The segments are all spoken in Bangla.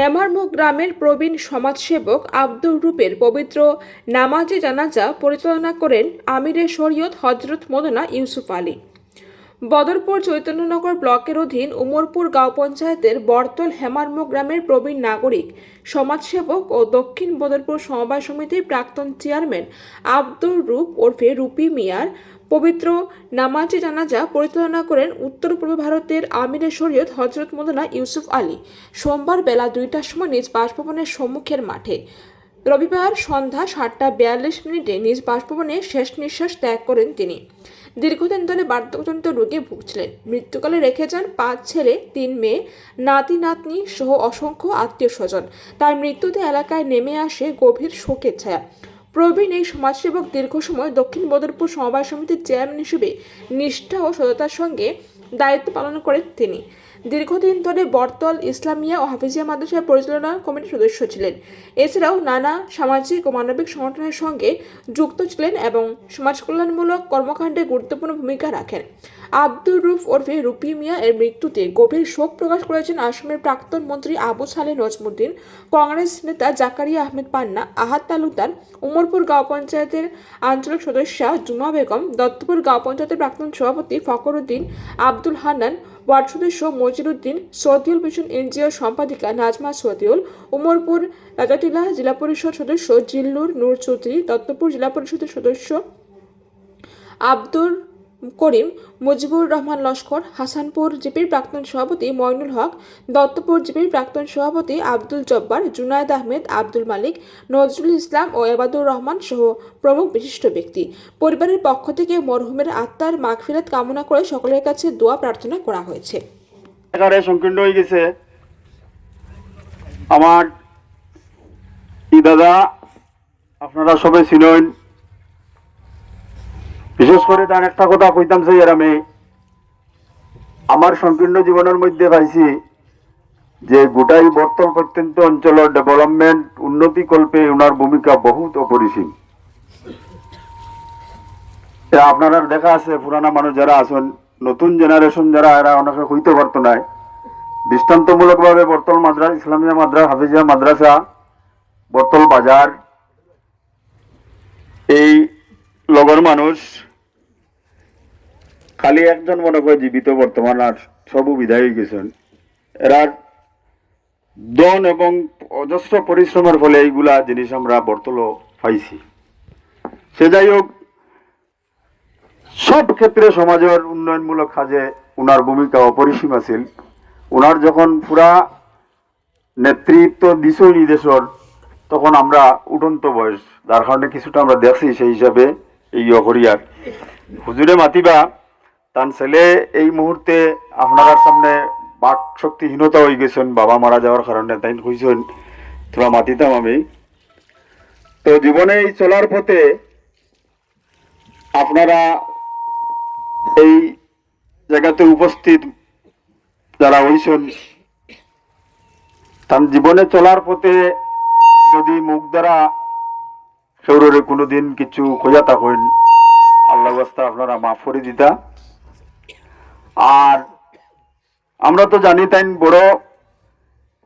হেমারমুখ গ্রামের প্রবীণ সমাজসেবক আব্দুর রূপের পবিত্র নামাজে জানাজা পরিচালনা করেন আমিরে শরীয়ত হজরত মোদনা ইউসুফ আলী। বদরপুর চৈতন্যনগর ব্লকের অধীন উমরপুর গাঁও পঞ্চায়েতের বর্তল হেমারমুখ গ্রামের প্রবীণ নাগরিক, সমাজসেবক ও দক্ষিণ বদরপুর সমবায় সমিতির প্রাক্তন চেয়ারম্যান আব্দুর রূপ ওরফে রূপী মিয়ার পবিত্র নামাজে জানাজা পরিচালনা করেন উত্তর পূর্ব ভারতের আমিরে শরীয়ত হজরত মোদনা ইউসুফ আলী। সোমবার বেলা দুইটার সময় নিজ বাসভবনের সম্মুখের মাঠে। রবিবার সন্ধ্যা সাতটা বিয়াল্লিশ মিনিটে নিজ বাসভবনে শেষ নিঃশ্বাস ত্যাগ করেন তিনি। দীর্ঘদিন ধরে বার্ধক্যজনিত রোগে ভুগছিলেন। মৃত্যুকালে রেখে যান পাঁচ ছেলে, তিন মেয়ে, নাতি, নাতনি সহ অসংখ্য আত্মীয় স্বজন। তার মৃত্যুতে এলাকায় নেমে আসে গভীর শোকের ছায়া। প্রবীণ এই সমাজসেবক দীর্ঘ সময় দক্ষিণ বদরপুর সমবায় সমিতির চেয়ারম্যান হিসেবে নিষ্ঠা ও সততার সঙ্গে দায়িত্ব পালন করেন তিনি। দীর্ঘদিন ধরে বর্তল ইসলামিয়া ও হাফিজিয়া মাদ্রাসার পরিচালনা কমিটির সদস্য ছিলেন। এছাড়াও নানা সামাজিক ও মানবিক সংগঠনের সঙ্গে যুক্ত ছিলেন এবং সমাজ কল্যাণমূলক কর্মকাণ্ডে গুরুত্বপূর্ণ ভূমিকা রাখেন। আব্দুর রুফ ওরফে রুপি মিয়া এর মৃত্যুতে গভীর শোক প্রকাশ করেছেন আসামের প্রাক্তন মন্ত্রী আবু সালে নজমুদ্দিন, কংগ্রেস নেতা জাকারিয়া আহমেদ পান্না আহাত তালুকদার, উমরপুর গাঁও পঞ্চায়েতের আঞ্চলিক সদস্যা জুমা বেগম, দত্তপুর গাঁও পঞ্চায়েতের প্রাক্তন সভাপতি ফকরুদ্দিন আব্দুল হান্নান, ওয়ার্ড সদস্য মজিরুদ্দিন সদিউল মিশন এনজিও সম্পাদিকা নাজমা সদিউল, উমরপুর রাজাটিলা জেলা পরিষদ সদস্য জিল্লুর নূর চৌধুরী, দত্তপুর জেলা পরিষদের সদস্য আব্দুর করিম, মুজিবুর রহমান লস্কর, হাসানপুর জিপির প্রাক্তন সভাপতি ময়নুল হক, দত্তপুর জিপির প্রাক্তন সভাপতি আব্দুল জব্বার, জুনায়দ আহমেদ, আব্দুল মালিক, নজরুল ইসলাম ও এবাদুর রহমান সহ প্রমুখ বিশিষ্ট ব্যক্তি। পরিবারের পক্ষ থেকে মরহুমের আত্মার মাগফিরাত কামনা করে সকলের কাছে দোয়া প্রার্থনা করা হয়েছে। সংকীর্ণ হয়ে গেছে। আমার দাদা, আপনারা সবাই চিনেন বিশেষ করে তার একটা কথা কইতাম চাই আর আমি আমার সংকীর্ণ জীবনের মধ্যে পাইছি যে গোটাই বর্তমান প্রত্যন্ত অঞ্চলের ডেভেলপমেন্ট উন্নতি কল্পে ওনার ভূমিকা বহুত অপরিসীম। আপনারা দেখা আছে, পুরানা মানুষ যারা আছেন, নতুন জেনারেশন যারা, এরা অনেকে হইতে পারতো না। দৃষ্টান্তমূলকভাবে বর্তল মাদ্রাস, ইসলামিয়া মাদ্রাস, হাফিজিয়া মাদ্রাসা বর্তল বাজার, এই লগর মানুষ খালি একজন মনে করে জীবিত বর্তমান আর সব বিদায় গেছেন। এরা দন এবং অজস্র পরিশ্রমের ফলে এইগুলা জিনিস আমরা বর্তল পাইছি। সে যাই হোক, সব ক্ষেত্রে সমাজের উন্নয়নমূলক কাজে উনার ভূমিকা অপরিসীম আছিল। উনার যখন পুরা নেতৃত্ব দিছিল দেশের তখন আমরা উঠন্ত বয়স। যার কারণে কিছুটা আমরা দেখছি সেই হিসাবে এই অহরিয়ার হুজুরে মাতিবা তার ছেলে এই মুহূর্তে আপনার সামনে বাক শক্তিহীনতা হয়ে গেছেন বাবা মারা যাওয়ার কারণে তাই কইছেন, তোরা মাতিতাম আমি। তো জীবনে এই চলার পথে আপনারা এই জায়গাতে উপস্থিত যারা হইছেন তার জীবনে চলার পথে যদি মুখ দ্বারা সৌররে কোনোদিন কিছু খোঁজা থাকেন আল্লাহ আপনারা মাফ করে দিতা। আর আমরা তো জানি তাই বড়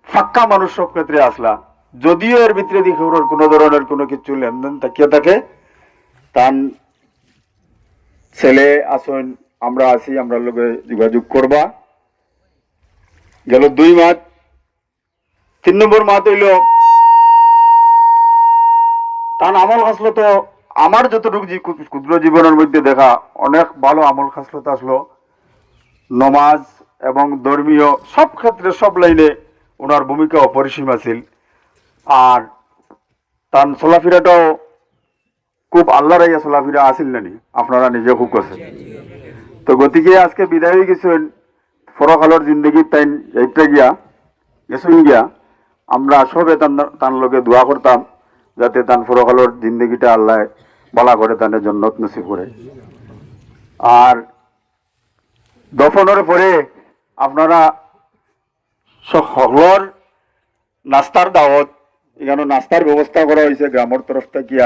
ফাক্কা মানুষ সব ক্ষেত্রে আসলা। যদিও এর ভিতরে সৌরর কোনো ধরনের কোনো কিছু লেনদেন তাকিয়ে থাকে। তার ছেলে আসুন, আমরা আসি, আমরা লোকে যোগাযোগ করবা। গেল দুই মাস। তিন নম্বর মাস হইল। তার আমল খাসলত, আমার যতটুকু ক্ষুদ্র জীবনের মধ্যে দেখা, অনেক ভালো আমল খাসলত আসলো। নমাজ এবং ধর্মীয় সব ক্ষেত্রে সব লাইনে ওনার ভূমিকা অপরিসীম আছিল আর তার চলাফেরাটাও খুব আল্লাহ রাইয়া চলাফেরা আছিল নানি, আপনারা নিজে খুব করছেন তো গতিকে আজকে বিদায় হয়ে গেছেন ফরকালর জিন্দগি তাই এইটা গিয়া, গেছুন গিয়া, আমরা সবে তান লোকে দোয়া করতাম, যাতে তান ফরকালর জিন্দগিটা আল্লাহ বলা করে তানের জন্নত নসিব করে। আর দফনের পরে আপনারা সকলর নাস্তার দাওয়াত, এখানে নাস্তার ব্যবস্থা করা হয়েছে গ্রামের তরফ থেকে।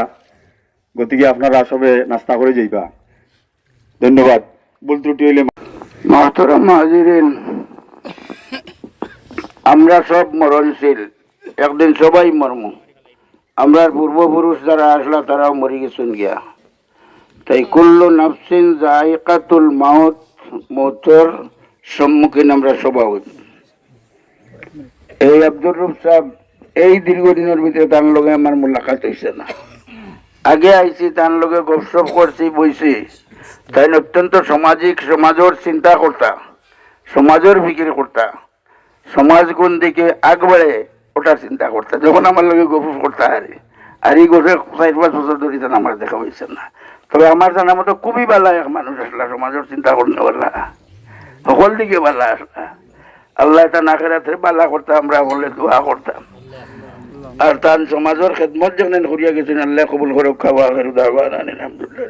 গতিকে আপনারা সবে নাস্তা করে যাইবা। ধন্যবাদ। ভুল ত্রুটি হইলে মহতরম আমরা সব মরণশীল। একদিন সবাই মরম। আমরা পূর্বপুরুষ যারা আসলা, তারাও মরি গেছেন গিয়া। তাই কুল্লু নাফসিন জায়কাতুল মাউত মৌতর সম্মুখীন আমরা সবাই এই আব্দুর রুফ সাহেব, এই দীর্ঘদিনের ভিতরে তার লগে আমার মোলাকাত হয়েছে না। আগে আইছি, তার লগে গপসপ করছি, বইছি। তাই অত্যন্ত সামাজিক, সমাজের চিন্তা করতা সমাজের ফিকির করতা সমাজ কোন দিকে আগবাড়ে ওটার চিন্তা করতা যখন আমার লগে গপসপ করতা আর আর এই গোটে চার পাঁচ বছর ধরে আমার দেখা হয়েছে না। তবে আমার জানা মতো খুবই বেলা এক মানুষ আসলা, সমাজের চিন্তা করতে পারলা সকল দিকে বেলা আসলা। আল্লাহ তা নাকেরাতে বালা করতাম আমরা বলে দোয়া করতাম। আর তার সমাজের খেদমত যেন করিয়া গেছেন, আল্লাহ কবুল করক খাওয়া আলহামদুলিল্লাহ